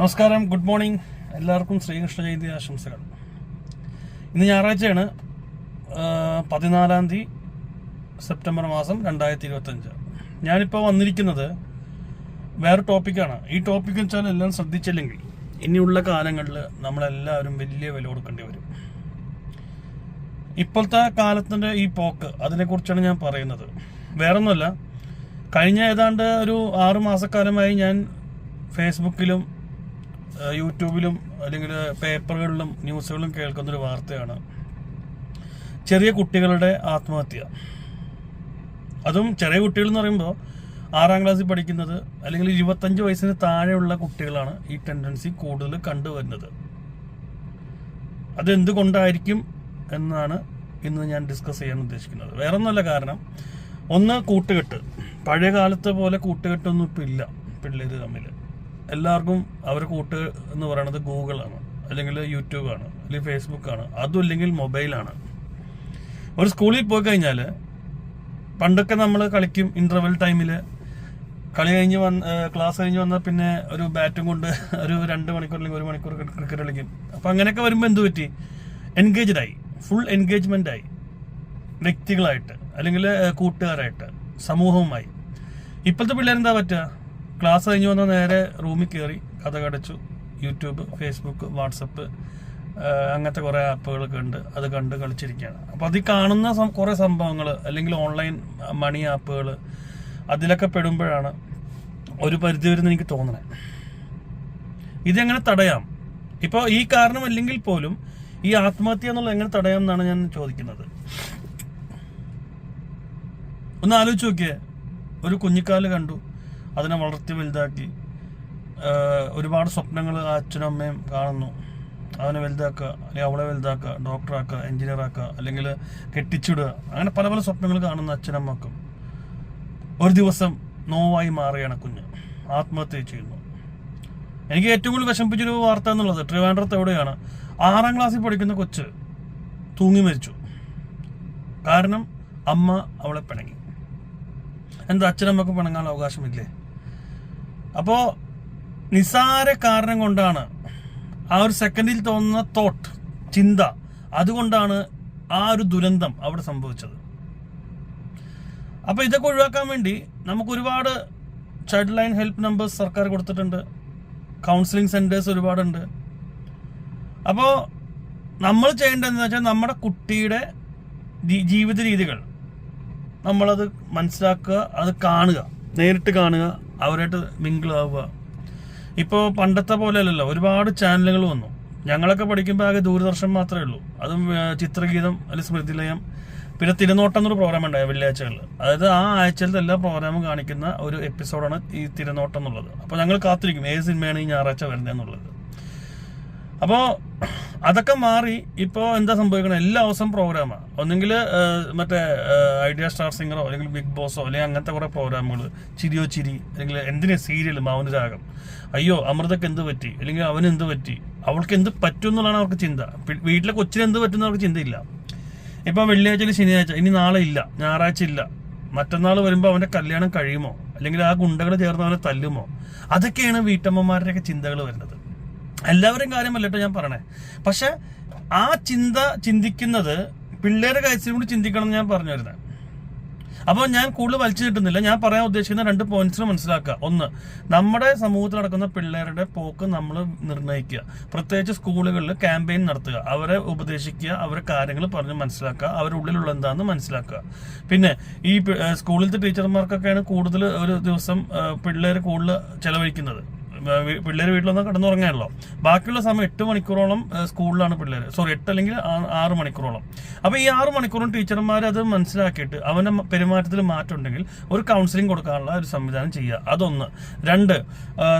നമസ്കാരം good morning. എല്ലാവർക്കും ശ്രീകൃഷ്ണ ജയന്തി ആശംസകൾ. ഇന്ന് ഞായറാഴ്ചയാണ് പതിനാലാം തീയതി സെപ്റ്റംബർ മാസം രണ്ടായിരത്തി ഇരുപത്തഞ്ച് ഞാനിപ്പോൾ വന്നിരിക്കുന്നത് വേറെ ടോപ്പിക്കാണ്. ഈ ടോപ്പിക് വെച്ചാൽ എല്ലാം ശ്രദ്ധിച്ചില്ലെങ്കിൽ ഇനിയുള്ള കാലങ്ങളിൽ നമ്മളെല്ലാവരും വലിയ വില കൊടുക്കേണ്ടി വരും. ഇപ്പോഴത്തെ കാലത്തിന്റെ ഈ പോക്ക് അതിനെക്കുറിച്ചാണ് ഞാൻ പറയുന്നത്. വേറൊന്നുമല്ല കഴിഞ്ഞ ഏതാണ്ട് ഒരു ആറ് മാസക്കാലമായി ഞാൻ ഫേസ്ബുക്കിലും യൂട്യൂബിലും അല്ലെങ്കിൽ പേപ്പറുകളിലും ന്യൂസുകളിലും കേൾക്കുന്നൊരു വാർത്തയാണ്. ചെറിയ കുട്ടികളുടെ ആത്മഹത്യ. അതും ചെറിയ കുട്ടികൾ എന്ന് പറയുമ്പോൾ ആറാം ക്ലാസ്സിൽ പഠിക്കുന്നത് അല്ലെങ്കിൽ ഇരുപത്തഞ്ച് വയസ്സിന് താഴെയുള്ള കുട്ടികളാണ് ഈ ടെൻഡൻസി കൂടുതൽ കണ്ടുവരുന്നത്. അതെന്തുകൊണ്ടായിരിക്കും എന്നാണ് ഇന്ന് ഞാൻ ഡിസ്കസ് ചെയ്യാൻ ഉദ്ദേശിക്കുന്നത്. വേറെ ഒന്നല്ല കാരണം ഒന്ന് കൂട്ടുകെട്ട്. പഴയ കാലത്തെ പോലെ കൂട്ടുകെട്ടൊന്നും ഇപ്പം ഇല്ല പിള്ളേർ തമ്മിൽ എല്ലാവർക്കും അവർ കൂട്ട് എന്ന് പറയുന്നത് ഗൂഗിളാണ് അല്ലെങ്കിൽ യൂട്യൂബാണ് അല്ലെങ്കിൽ ഫേസ്ബുക്കാണ് അതും അല്ലെങ്കിൽ മൊബൈലാണ്. ഒരു സ്കൂളിൽ പോയി കഴിഞ്ഞാൽ പണ്ടൊക്കെ നമ്മൾ കളിക്കും ഇന്റർവെൽ ടൈമിൽ കളി കഴിഞ്ഞ് വന്ന് ക്ലാസ് കഴിഞ്ഞ് വന്നാൽ പിന്നെ ഒരു ബാറ്റും കൊണ്ട് ഒരു രണ്ട് മണിക്കൂർ അല്ലെങ്കിൽ ഒരു മണിക്കൂർ ക്രിക്കറ്റ് കളിക്കും. അപ്പം അങ്ങനെയൊക്കെ വരുമ്പോൾ എന്ത് പറ്റി? എൻഗേജ്ഡ് ആയി ഫുൾ എൻഗേജ്മെന്റ് ആയി. വ്യക്തികളായിട്ട് അല്ലെങ്കിൽ കൂട്ടുകാരായിട്ട് സമൂഹവുമായി. ഇപ്പോഴത്തെ പിള്ളേരെന്താ പറ്റുക? ക്ലാസ് കഴിഞ്ഞ് വന്ന നേരെ റൂമിൽ കയറി കഥ കടച്ചു. യൂട്യൂബ് ഫേസ്ബുക്ക് വാട്സപ്പ് അങ്ങനത്തെ കുറേ ആപ്പുകളൊക്കെ ഉണ്ട്. അത് കണ്ട് കളിച്ചിരിക്കുകയാണ്. അപ്പോൾ അതിൽ കാണുന്ന കുറേ സംഭവങ്ങൾ അല്ലെങ്കിൽ ഓൺലൈൻ മണി ആപ്പുകൾ അതിലൊക്കെ പെടുമ്പോഴാണ് ഒരു പരിധി വരുന്ന എനിക്ക് തോന്നണേ. ഇതെങ്ങനെ തടയാം? ഇപ്പോൾ ഈ കാരണം അല്ലെങ്കിൽ പോലും ഈ ആത്മഹത്യ എന്നുള്ളത് എങ്ങനെ തടയാം എന്നാണ് ഞാൻ ചോദിക്കുന്നത്. ഒന്ന് ആലോചിച്ച് നോക്കിയേ. ഒരു കുഞ്ഞിക്കാൽ കണ്ടു. അതിനെ വളർത്തി വലുതാക്കി. ഒരുപാട് സ്വപ്നങ്ങൾ അച്ഛനും അമ്മയും കാണുന്നു. അവനെ വലുതാക്കുക അല്ലെങ്കിൽ അവളെ വലുതാക്കുക ഡോക്ടറാക്കുക എഞ്ചിനീയറാക്കുക അല്ലെങ്കിൽ കെട്ടിച്ചിടുക. അങ്ങനെ പല പല സ്വപ്നങ്ങൾ കാണുന്ന അച്ഛനമ്മക്കും ഒരു ദിവസം നോവായി മാറുകയാണ് കുഞ്ഞ്. ആത്മഹത്യ ചെയ്യുന്നു. എനിക്ക് ഏറ്റവും കൂടുതൽ വിഷമിപ്പിച്ചൊരു വാർത്ത എന്നുള്ളത് ട്രിവാൻഡ്രത്ത് എവിടെയാണ്? ആറാം ക്ലാസ്സിൽ പഠിക്കുന്ന കൊച്ച് തൂങ്ങി മരിച്ചു. കാരണം അമ്മ അവളെ പിണങ്ങി. എന്താ അച്ഛനമ്മക്ക് പിണങ്ങാൻ അവകാശമില്ലേ? അപ്പോ നിസാര കാരണം കൊണ്ടാണ് ആ ഒരു സെക്കൻഡിൽ തോന്നുന്ന തോട്ട് ചിന്ത അതുകൊണ്ടാണ് ആ ഒരു ദുരന്തം അവിടെ സംഭവിച്ചത്. അപ്പൊ ഇതൊക്കെ ഒഴിവാക്കാൻ വേണ്ടി നമുക്ക് ഒരുപാട് ചൈൽഡ് ലൈൻ ഹെൽപ്പ് നമ്പേഴ്സ് സർക്കാർ കൊടുത്തിട്ടുണ്ട്. കൗൺസിലിംഗ് സെന്റേഴ്സ് ഒരുപാടുണ്ട്. അപ്പോ നമ്മൾ ചെയ്യേണ്ടതെന്ന് വെച്ചാൽ നമ്മുടെ കുട്ടിയുടെ ജീവിത രീതികൾ. നമ്മളത് മനസ്സിലാക്കുക അത് കാണുക നേരിട്ട് കാണുക അവരായിട്ട് മിങ്കിൾ ആവുക. ഇപ്പോൾ പണ്ടത്തെ പോലെ അല്ലല്ലോ ഒരുപാട് ചാനലുകൾ വന്നു. ഞങ്ങളൊക്കെ പഠിക്കുമ്പോൾ ആകെ ദൂരദർശൻ മാത്രമേ ഉള്ളൂ. അതും ചിത്രഗീതം അല്ലെങ്കിൽ സ്മൃതിലയം പിന്നെ തിരുനോട്ടം എന്നൊരു പ്രോഗ്രാം ഉണ്ടായി വെള്ളിയാഴ്ചകളിൽ. അതായത് ആ ആഴ്ചയിലത്തെ എല്ലാ പ്രോഗ്രാമും കാണിക്കുന്ന ഒരു എപ്പിസോഡാണ് ഈ തിരുനോട്ടം എന്നുള്ളത്. അപ്പോൾ ഞങ്ങൾ കാത്തിരിക്കും ഏത് സിനിമയാണ് ഈ ഞായറാഴ്ച വരുന്നത് എന്നുള്ളത് അപ്പോൾ അതൊക്കെ മാറി ഇപ്പോൾ എന്താ സംഭവിക്കണം? എല്ലാ ദിവസവും പ്രോഗ്രാമാണ് ഒന്നെങ്കിൽ മറ്റേ ഐഡിയ സ്റ്റാർ സിംഗറോ അല്ലെങ്കിൽ ബിഗ് ബോസോ അല്ലെങ്കിൽ അങ്ങനത്തെ കുറേ പ്രോഗ്രാമുകൾ ചിരിയോ ചിരി അല്ലെങ്കിൽ എന്തിനെ സീരിയൽ മൗനരാഗം അയ്യോ അമൃതക്ക് എന്ത് പറ്റി? അല്ലെങ്കിൽ അവന് എന്ത് പറ്റി? അവൾക്ക് എന്ത് പറ്റും എന്നുള്ളതാണ് അവർക്ക് ചിന്ത. വീട്ടിലെ കൊച്ചിന് എന്ത് പറ്റും അവർക്ക് ചിന്തയില്ല. ഇപ്പൊ വെള്ളിയാഴ്ച ശനിയാഴ്ച ഇനി നാളെ ഇല്ല ഞായറാഴ്ച ഇല്ല. മറ്റന്നാൾ വരുമ്പോൾ അവന്റെ കല്യാണം കഴിയുമോ? അല്ലെങ്കിൽ ആ ഗുണ്ടകൾ ചേർന്ന് അവനെ തല്ലുമോ? അതൊക്കെയാണ് വീട്ടമ്മമാരുടെയൊക്കെ ചിന്തകൾ വരുന്നത്. എല്ലാവരും കാര്യമല്ല കേട്ടോ ഞാൻ പറയണേ. പക്ഷെ ആ ചിന്ത ചിന്തിക്കുന്നത് പിള്ളേരുടെ കാര്യത്തിൽ കൂടി ചിന്തിക്കണം എന്ന് ഞാൻ പറഞ്ഞു വരുന്നത് അപ്പോൾ ഞാൻ കൂടുതൽ വലിച്ചു കിട്ടുന്നില്ല. ഞാൻ പറയാൻ ഉദ്ദേശിക്കുന്ന രണ്ട് പോയിന്റ്സ് മനസ്സിലാക്കുക. ഒന്ന് നമ്മുടെ സമൂഹത്തിൽ നടക്കുന്ന പിള്ളേരുടെ പോക്ക് നമ്മൾ നിർണയിക്കുക. പ്രത്യേകിച്ച് സ്കൂളുകളിൽ ക്യാമ്പയിൻ നടത്തുക. അവരെ ഉപദേശിക്കുക അവരെ കാര്യങ്ങൾ പറഞ്ഞ് മനസ്സിലാക്കുക അവരുടെ ഉള്ളിലുള്ള എന്താണെന്ന് മനസ്സിലാക്കുക. പിന്നെ ഈ സ്കൂളിലത്തെ ടീച്ചർമാർക്കൊക്കെയാണ് കൂടുതൽ ഒരു ദിവസം പിള്ളേർ കൂടുതൽ ചെലവഴിക്കുന്നത്. പിള്ളേർ വീട്ടിലൊന്നും കിടന്നുറങ്ങാനല്ലോ ബാക്കിയുള്ള സമയം എട്ട് മണിക്കൂറോളം സ്കൂളിലാണ് പിള്ളേർ സോറി എട്ട് അല്ലെങ്കിൽ ആറ് മണിക്കൂറോളം. അപ്പൊ ഈ ആറ് മണിക്കൂറും ടീച്ചർമാർ അത് മനസ്സിലാക്കിയിട്ട് അവന്റെ മ- പെരുമാറ്റത്തിൽ മാറ്റം ഉണ്ടെങ്കിൽ ഒരു കൗൺസിലിംഗ് കൊടുക്കാനുള്ള ഒരു സംവിധാനം ചെയ്യുക. അതൊന്ന്. രണ്ട്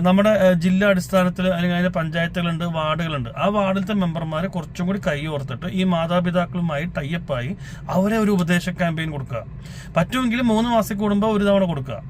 നമ്മുടെ ജില്ലാ അടിസ്ഥാനത്തിൽ അല്ലെങ്കിൽ അതിന്റെ പഞ്ചായത്തുകളുണ്ട് വാർഡുകളുണ്ട്. ആ വാർഡിലത്തെ മെമ്പർമാരെ കുറച്ചും കൂടി കൈ ഓർത്തിട്ട് ഈ മാതാപിതാക്കളുമായി ടൈപ്പായി അവരെ ഒരു ഉപദേശ ക്യാമ്പയിൻ കൊടുക്കുക. പറ്റുമെങ്കിൽ മൂന്ന് മാസം കൂടുമ്പോൾ ഒരു തവണ കൊടുക്കുക.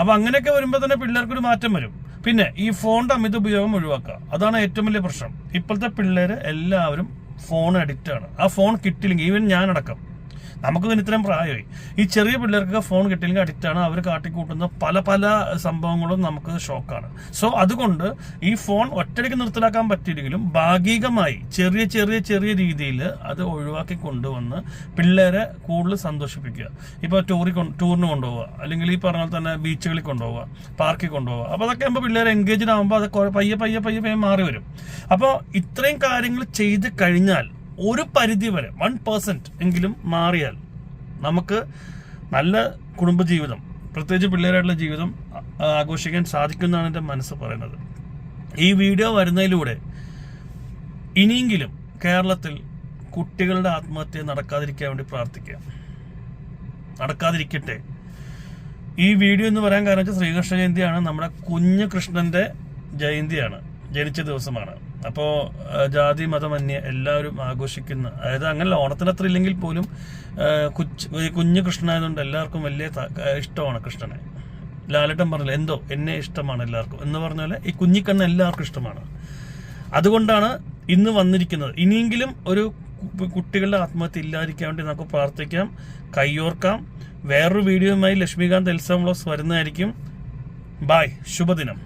അപ്പൊ അങ്ങനെയൊക്കെ വരുമ്പോൾ തന്നെ പിള്ളേർക്കൊരു മാറ്റം വരും. പിന്നെ ഈ ഫോണിന്റെ അമിത ഉപയോഗം ഒഴിവാക്കുക. അതാണ് ഏറ്റവും വലിയ പ്രശ്നം. ഇപ്പോഴത്തെ പിള്ളേര് എല്ലാവരും ഫോൺ അഡിക്റ്റ് ആണ്. ആ ഫോൺ കിട്ടില്ലെങ്കിൽ ഈവൻ ഞാനടക്കം നമുക്ക് പിന്നെ ഇത്രയും പ്രായമായി. ഈ ചെറിയ പിള്ളേർക്ക് ഫോൺ കിട്ടിയില്ലെങ്കിൽ അഡിക്റ്റ് ആണ്. അവർ കാട്ടിക്കൂട്ടുന്ന പല പല സംഭവങ്ങളും നമുക്ക് ഷോക്കാണ് സോ അതുകൊണ്ട് ഈ ഫോൺ ഒറ്റയ്ക്ക് നിർത്തലാക്കാൻ പറ്റിയില്ലെങ്കിലും ഭാഗികമായി ചെറിയ ചെറിയ ചെറിയ രീതിയിൽ അത് ഒഴിവാക്കി കൊണ്ടുവന്ന് പിള്ളേരെ കൂടുതൽ സന്തോഷിപ്പിക്കുക. ഇപ്പോൾ ടൂറി ടൂറിന് കൊണ്ടുപോവുക. അല്ലെങ്കിൽ ഈ പറഞ്ഞാൽ തന്നെ ബീച്ചുകളിൽ കൊണ്ടുപോവുക. പാർക്കിൽ കൊണ്ടുപോവുക. അപ്പോൾ അതൊക്കെ ആകുമ്പോൾ പിള്ളേർ എൻഗേജ്ഡ് ആകുമ്പോൾ അത് പയ്യെ പയ്യെ പയ്യെ പയ്യെ മാറി വരും. അപ്പോൾ ഇത്രയും കാര്യങ്ങൾ ചെയ്ത് കഴിഞ്ഞാൽ ഒരു പരിധി വരെ വൺ പെർസെന്റ് എങ്കിലും മാറിയാൽ നമുക്ക് നല്ല കുടുംബജീവിതം പ്രത്യേകിച്ച് പിള്ളേരായിട്ടുള്ള ജീവിതം ആഘോഷിക്കാൻ സാധിക്കുമെന്നാണ് എന്റെ മനസ്സ് പറയുന്നത്. ഈ വീഡിയോ വരുന്നതിലൂടെ ഇനിയെങ്കിലും കേരളത്തിൽ കുട്ടികളുടെ ആത്മഹത്യ നടക്കാതിരിക്കാൻ വേണ്ടി പ്രാർത്ഥിക്കുക. നടക്കാതിരിക്കട്ടെ. ഈ വീഡിയോ എന്ന് പറയാൻ കാരണം വെച്ചാൽ ശ്രീകൃഷ്ണ ജയന്തിയാണ്. നമ്മുടെ കുഞ്ഞു കൃഷ്ണന്റെ ജയന്തിയാണ്. ജനിച്ച ദിവസമാണ്. അപ്പോൾ ജാതി മതമന്യേ എല്ലാവരും ആഘോഷിക്കുന്ന അതായത് അങ്ങനെ ഓണത്തിന് അത്ര ഇല്ലെങ്കിൽ പോലും കുച്ച്- കുഞ്ഞു കൃഷ്ണനായതുകൊണ്ട് എല്ലാവർക്കും വലിയ ഇഷ്ടമാണ് കൃഷ്ണനെ. ലാലട്ടൻ പറഞ്ഞില്ല എന്തോ എന്നെ ഇഷ്ടമാണ് എല്ലാവർക്കും എന്ന് പറഞ്ഞാൽ ഈ കുഞ്ഞിക്കണ്ണ് എല്ലാവർക്കും ഇഷ്ടമാണ്. അതുകൊണ്ടാണ് ഇന്ന് വന്നിരിക്കുന്നത്. ഇനിയെങ്കിലും ഒരു കുട്ടികളുടെ ആത്മഹത്യ ഇല്ലാതിരിക്കാൻ വേണ്ടി നമുക്ക് പ്രാർത്ഥിക്കാം കയ്യോർക്കാം വേറൊരു വീഡിയോയുമായി ലക്ഷ്മികാന്ത് എൽസാം ബ്ലോസ് വരുന്നതായിരിക്കും. ബായ് ശുഭദിനം.